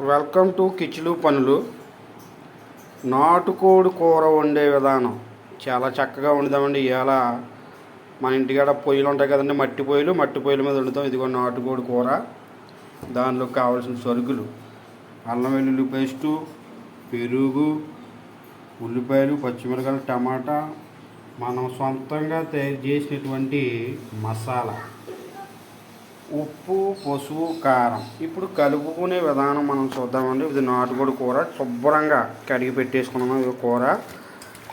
Welcome to Kitchlew పనులు. నాటుకోడి కూర వండే విధానం. చాలా చక్కగా వండుదామండి. ఇవాళ మన ఇంటికాడ పొయ్యిలు ఉంటాయి కదండి. మట్టి పొయ్యిలు. మట్టి పొయ్యిల మీద వండుతాం. ఇదిగో నాటుకోడి కూర. దానిలో కావాల్సిన సరుకులు. అల్లం వెల్లుల్లి పేస్టు పెరుగు ఉల్లిపాయలు పచ్చిమిరకాయలు టమాటా. మనం సొంతంగా తయారు చేసినటువంటి మసాలా. ఉప్పు పసుపు కారం. ఇప్పుడు కలుపుకునే విధానం మనం చూద్దామండి. ఇది నాటుకోడి కూర. శుభ్రంగా కడిగి పెట్టేసుకున్నాము ఇది కూర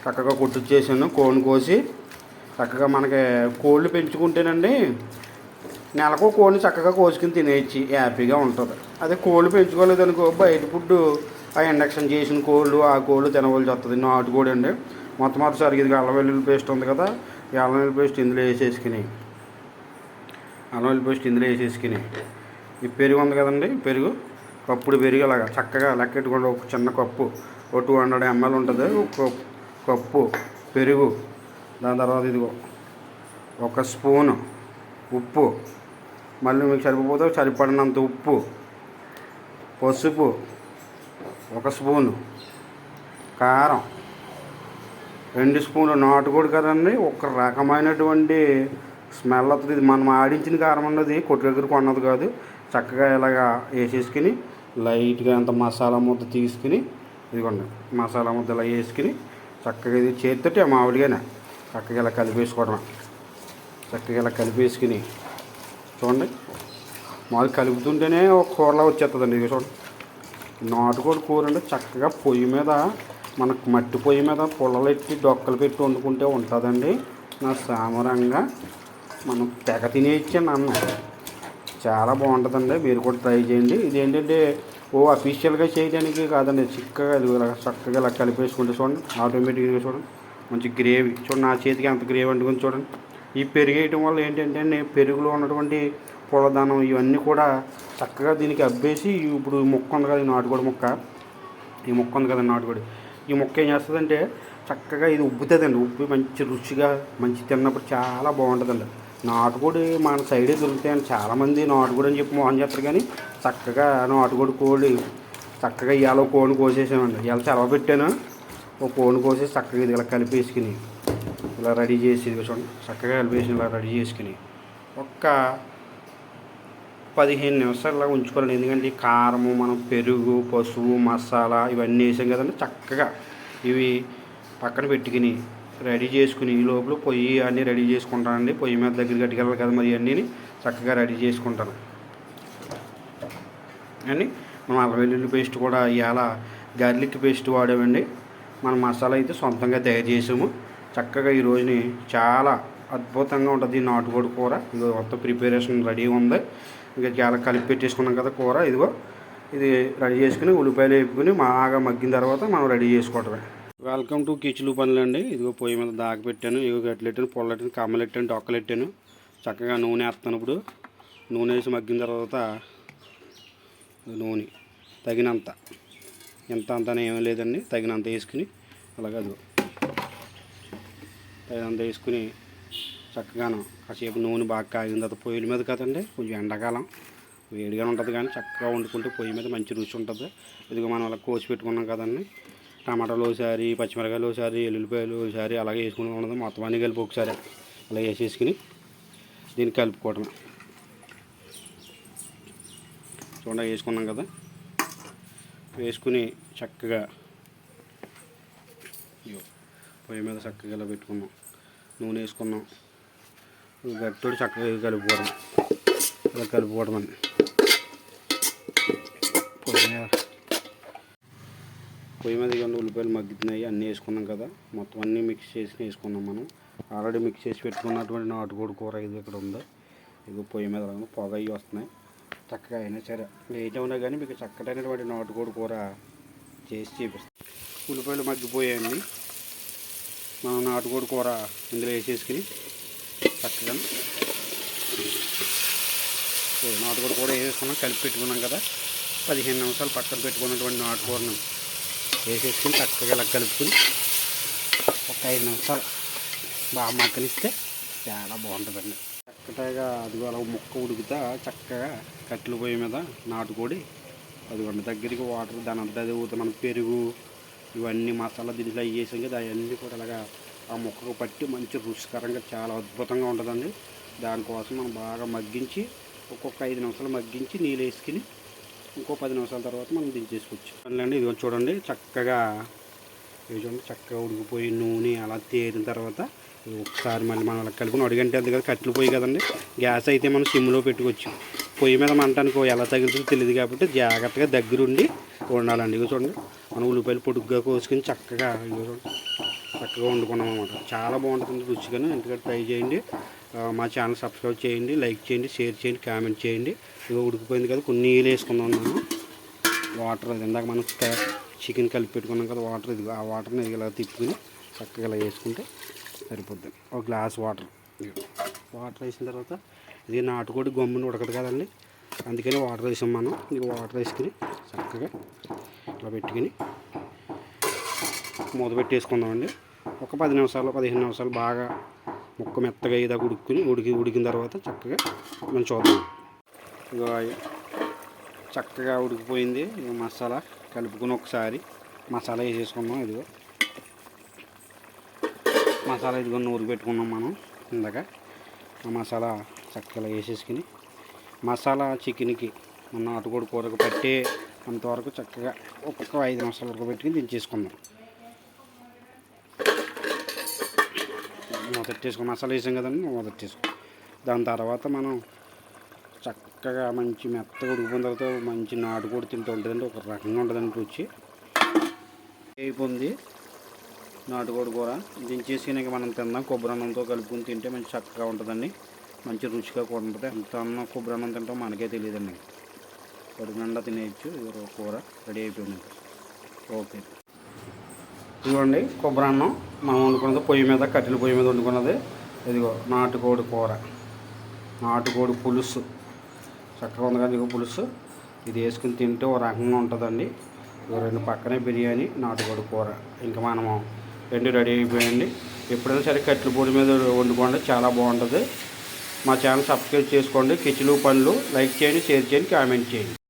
చక్కగా కొట్టిచ్చేసాను. కోడిని కోసి చక్కగా మనకి కోళ్ళు పెంచుకుంటేనండి నెలకు కోడిని చక్కగా కోసుకుని తినేయచ్చు. హ్యాపీగా ఉంటుంది. అదే కోళ్ళు పెంచుకోలేదు అనుకో బయట ఫుడ్ ఆ ఇండక్షన్ చేసిన కోళ్ళు ఆ కోళ్ళు తినవలసి వస్తుంది. నాటుకోడి అండి మొత్తం ఇది అల్లం వెల్లుల్లి పేస్ట్ ఉంది కదా. ఈ అల్లం వెల్లుల్లి పేస్ట్ ఇందులో వేసేసుకుని అల్లం వెల్లుల్లి పేస్ట్ ఇందులో వేసేసుకుని ఈ పెరుగు ఉంది కదండి పెరుగు. కప్పుడు పెరుగు అలాగా చక్కగా లెక్కెట్టుకుండా. ఒక చిన్న కప్పు ఒక టూ హండ్రెడ్ ఎంఎల్ ఉంటుంది. ఒక కప్పు పెరుగు. దాని తర్వాత ఇదిగో ఒక స్పూను ఉప్పు. మళ్ళీ మీకు సరిపోతే సరిపడినంత ఉప్పు పసుపు ఒక స్పూను కారం రెండు స్పూన్లు నాటుకోడు కదండి. ఒక రకమైనటువంటి స్మెల్ వస్తుంది ఇది మనం ఆడించిన కారం అన్నది కొట్టు దగ్గర కొన్నది కాదు. చక్కగా ఇలాగా వేసేసుకుని లైట్గా అంత మసాలా ముద్ద తీసుకుని ఇదిగోండి మసాలా ముద్ద ఇలా వేసుకుని చక్కగా ఇది చేతితోటి మామిడిగానే చక్కగా ఇలా కలిపేసుకోవడం చక్కగా ఇలా కలిపేసుకుని చూడండి మాది కలుపుతుంటేనే ఒక కూరలా వచ్చేస్తుందండి ఇది చూడండి. నాటుకోడి కూర అంటే చక్కగా పొయ్యి మీద మనకు మట్టి పొయ్యి మీద పుల్లలు ఎట్టి డొక్కలు పెట్టి వండుకుంటే ఉంటుందండి. నా సామరంగా మనం తెగ తినేయచ్చండి అన్నం చాలా బాగుంటుందండి. మీరు కూడా ట్రై చేయండి. ఇదేంటంటే ఓ అఫీషియల్గా చేయడానికి కాదండి. చిక్కగా ఇలా చక్కగా ఇలా కలిపేసుకుంటే చూడండి. ఆటోమేటిక్గా చూడండి. మంచి గ్రేవీ చూడండి నా చేతికి అంత గ్రేవీ అంటుకుని చూడండి. ఈ పెరుగు వేయటం వల్ల ఏంటంటే అండి, పెరుగులో ఉన్నటువంటి పొలదానం ఇవన్నీ కూడా చక్కగా దీనికి అబ్బేసి ఇప్పుడు ఈ ముక్క ఉంది కదా ఈ నాటుకోడి ముక్క. ఈ ముక్క ఉంది కదా నాటుకోడి. ఈ ముక్క ఏం చేస్తుందంటే చక్కగా ఇది ఉబ్బుతుందండి. ఉబ్బి మంచి రుచిగా మంచి తిన్నప్పుడు చాలా బాగుంటుందండి. నాటుకోడి మన సైడే దొరుకుతాయని చాలామంది నాటుకోడి అని చెప్పి మోహన్ చేస్తారు కానీ చక్కగా నాటుకోడి కోడి చక్కగా ఇవాళ ఒక కోడిని కోసేసామండి. ఇవాళ సెలవు పెట్టాను. ఒక కోడిని కోసేసి చక్కగా ఇది ఇలా కలిపేసుకుని ఇలా రెడీ చేసి చూడండి. చక్కగా కలిపేసి ఇలా రెడీ చేసుకుని ఒక్క పదిహేను నిమిషాలు ఇలా ఉంచుకోవాలి ఎందుకంటే ఈ కారము మనం పెరుగు పసుపు మసాలా ఇవన్నీ వేసాం కదండి. చక్కగా ఇవి పక్కన పెట్టుకుని రెడీ చేసుకుని ఈ లోపల పొయ్యి అన్నీ రెడీ చేసుకుంటానండి. పొయ్యి మీద దగ్గర కట్టుకెళ్ళాలి కదా మరి అన్నీ చక్కగా రెడీ చేసుకుంటాను. అని మనం అల్లం వెల్లుల్లి పేస్ట్ కూడా ఇవాళ గార్లిక్ పేస్ట్ వాడామండి. మన మసాలా అయితే సొంతంగా తయారు చేసాము. చక్కగా ఈ రోజుని చాలా అద్భుతంగా ఉంటుంది నాటుకోడి కూర. ఇదిగో మొత్తం ప్రిపరేషన్ రెడీగా ఉంది. ఇంకా చాలా కలిపి పెట్టేసుకున్నాం కదా కూర. ఇదిగో ఇది రెడీ చేసుకుని ఉల్లిపాయలు వేపుకుని బాగా మగ్గిన తర్వాత మనం రెడీ చేసుకోవటమే వెల్కమ్ టు కిచ్లు పనులు అండి ఇదిగో పొయ్యి మీద దాకా పెట్టాను ఇదిగో గట్లెట్టాను పొల్లెట్టాను కమ్మలెట్టాను డొక్కలెట్టాను. చక్కగా నూనె వేస్తాను ఇప్పుడు. నూనె వేసి మగ్గిన తర్వాత నూనె తగినంత. ఎంత అంత అని ఏమీ లేదండి. తగినంత వేసుకుని అలాగే తగినంత వేసుకుని చక్కగాను కాసేపు నూనె బాగా కాగిన తర్వాత పొయ్యిల మీద కదండి కొంచెం ఎండాకాలం. వేడిగా ఉంటుంది కానీ చక్కగా వండుకుంటే పొయ్యి మీద మంచి రుచి ఉంటుంది. ఇదిగో మనం అలా కోసి పెట్టుకున్నాం కదండి. టమాటాలు ఒకసారి పచ్చిమిరకాయలు ఒకసారి ఎల్లుల్లిపాయలు ఒకసారి అలాగే వేసుకుని ఉండదు మొత్తం అన్ని కలిపి ఒకసారి అలా వేసేసుకుని దీన్ని కలుపుకోవటమే చూడండి వేసుకున్నాం కదా. వేసుకుని చక్కగా పొయ్యి మీద చక్కగా ఇలా పెట్టుకున్నాం. నూనె వేసుకున్నాం. గట్టితో చక్కగా కలుపుకోవడం ఇలా కలుపుకోవడం అండి. పొయ్యి మీద పొయ్యి మీద కానీ ఉల్లిపాయలు మగ్గుతున్నాయి అన్నీ వేసుకున్నాం కదా. మొత్తం అన్నీ మిక్స్ చేసి వేసుకున్నాం మనం. ఆల్రెడీ మిక్స్ చేసి పెట్టుకున్నటువంటి నాటుకోడి కూర ఇది ఇక్కడ ఉంది. ఇది పొయ్యి మీద పొగ అవి వస్తున్నాయి. చక్కగా అయినా సరే. లేట్ ఉన్నా కానీ మీకు చక్కటైనటువంటి నాటుకోడి కూర చేసి చూపిస్తాం. ఉల్లిపాయలు మగ్గిపోయాయండి. మనం నాటుకోడి కూర ఇందులో వేసేసుకుని చక్కగా నాటుకోడి కూర వేసేసుకున్నాం. కలిపి పెట్టుకున్నాం కదా. పదిహేను నిమిషాలు పక్కన పెట్టుకున్నటువంటి నాటుకూరను వేసేసుకుని చక్కగా ఇలా కలుపుకుని ఒక ఐదు నిమిషాలు బాగా మక్కనిస్తే చాలా బాగుంటుందండి. చక్కగా అది అలా ముక్క ఉడుకుతా చక్కగా కట్టెల పొయ్యి మీద నాటుకోడి అది వండి దగ్గరికి వాటర్ దాని అంతా అది మన పెరుగు ఇవన్నీ మసాలా దీంట్లో అయ్యేసాం వేసాం కదా అవన్నీ కూడా అలాగా ఆ ముక్కకు పట్టి మంచి రుచికరంగా చాలా అద్భుతంగా ఉంటుందండి. దానికోసం మనం బాగా మగ్గించి ఒక్కొక్క ఐదు నిమిషాలు మగ్గించి నీళ్ళు వేసుకుని ఇంకో పది నిమిషాల తర్వాత మనం దించేసుకోవచ్చు అండి ఇది చూడండి చక్కగా ఇవి చూడండి చక్కగా ఉడికిపోయి నూనె అలా తేరిన తర్వాత ఒకసారి మళ్ళీ మనం కలుపుకుని కలుపుకొని అడిగంటే కదా కట్టెలు పొయ్యి కదండి. గ్యాస్ అయితే మనం సిమ్లో పెట్టుకోవచ్చు. పొయ్యి మీద మంట ఎలా తగులుతుందో తెలియదు కాబట్టి జాగ్రత్తగా దగ్గరుండి ఉండాలండి. ఇవి చూడండి మనం ఉల్లిపాయలు పొడుగ్గా కోసుకొని చక్కగా ఇవి చూడండి చక్కగా వండుకున్నాం అనమాట చాలా బాగుంటుంది రుచిగాను. ఎందుకంటే ట్రై చేయండి. మా ఛానల్ సబ్స్క్రైబ్ చేయండి లైక్ చేయండి షేర్ చేయండి కామెంట్ చేయండి. ఇగో ఉడికిపోయింది కదా కొన్ని నీళ్ళు వేసుకుందాం మనం వాటర్ అది ఇందాక మనం చికెన్ కలిపి పెట్టుకున్నాం కదా వాటర్ ఇది ఆ వాటర్ని ఇలా తిప్పుకుని చక్కగా ఇలా వేసుకుంటే సరిపోద్ది. ఒక గ్లాస్ వాటర్. వాటర్ వేసిన తర్వాత ఇది నాటుకోడి గమ్ముని ఉడకదు కదండి. అందుకని వాటర్ వేసాం మనం. ఇది వాటర్ వేసుకుని చక్కగా ఇలా పెట్టుకుని మూత పెట్టేసుకుందామండి. ఒక పది నిమిషాలు పదిహేను నిమిషాలు బాగా ముక్క మెత్తగా అయ్యేదాకా ఉడుక్కుని ఉడికి ఉడికిన తర్వాత చక్కగా మనం చూద్దాం. ఇగో చక్కగా ఉడికిపోయింది. మసాలా కలుపుకొని ఒకసారి మసాలా వేసేసుకుందాం ఇదిగో. మసాలా ఇదిగో నూరు పెట్టుకున్నాం మనం ఇందాక. ఆ మసాలా చక్కగా వేసేసుకుని మసాలా చికెన్కి మన నాటుకోడి కూరకు పట్టే అంతవరకు చక్కగా ఒక్కొక్క ఐదు నిమిషాల వరకు పెట్టుకుని దించేసుకుందాం. మొదట్టేసుకుని మసాలా వేసాం కదండి మొదట్టేసుకో దాని తర్వాత మనం చక్కగా మంచి మెత్తగా ఉడికిపోయిన తర్వాత మంచి నాటుకోడి తింటూ ఉంటుందండి. ఒక రకంగా ఉంటుందండి రుచి. అయిపోయింది నాటుకోడి కూర. దించేసుకుని మనం తిందాం. కొబ్బరి అన్నంతో కలుపుకొని తింటే మంచి చక్కగా ఉంటుందండి. మంచి రుచిగా కూడా ఉంటుంది. ఎంత అన్నం కొబ్బరి అన్నం తింటాం మనకే తెలియదండి. కడుపు నిండా తినేయచ్చు. కూర రెడీ అయిపోయింది. ఓకే. ఇదిగోండి కొబ్బరి అన్నం. మనం వండుకున్నది పొయ్యి మీద కట్టెల పొయ్యి మీద వండుకున్నది. ఇదిగో నాటుకోడి కూర. నాటుకోడి పులుసు. చక్కగా ఉంది కదా ఇదిగో పులుసు. ఇది వేసుకుని తింటే ఒక రకంగా ఉంటుందండి. ఇదిగో రెండు పక్కనే బిర్యానీ నాటుకోడి కూర. ఇంకా మనము రెండు రెడీ అయిపోయండి ఎప్పుడైనా సరే కట్టెల పొడి మీద వండుకోండి చాలా బాగుంటుంది. మా ఛానల్ సబ్స్క్రైబ్ చేసుకోండి. కిచెలు పనులు లైక్ చేయండి షేర్ చేయండి కామెంట్ చేయండి.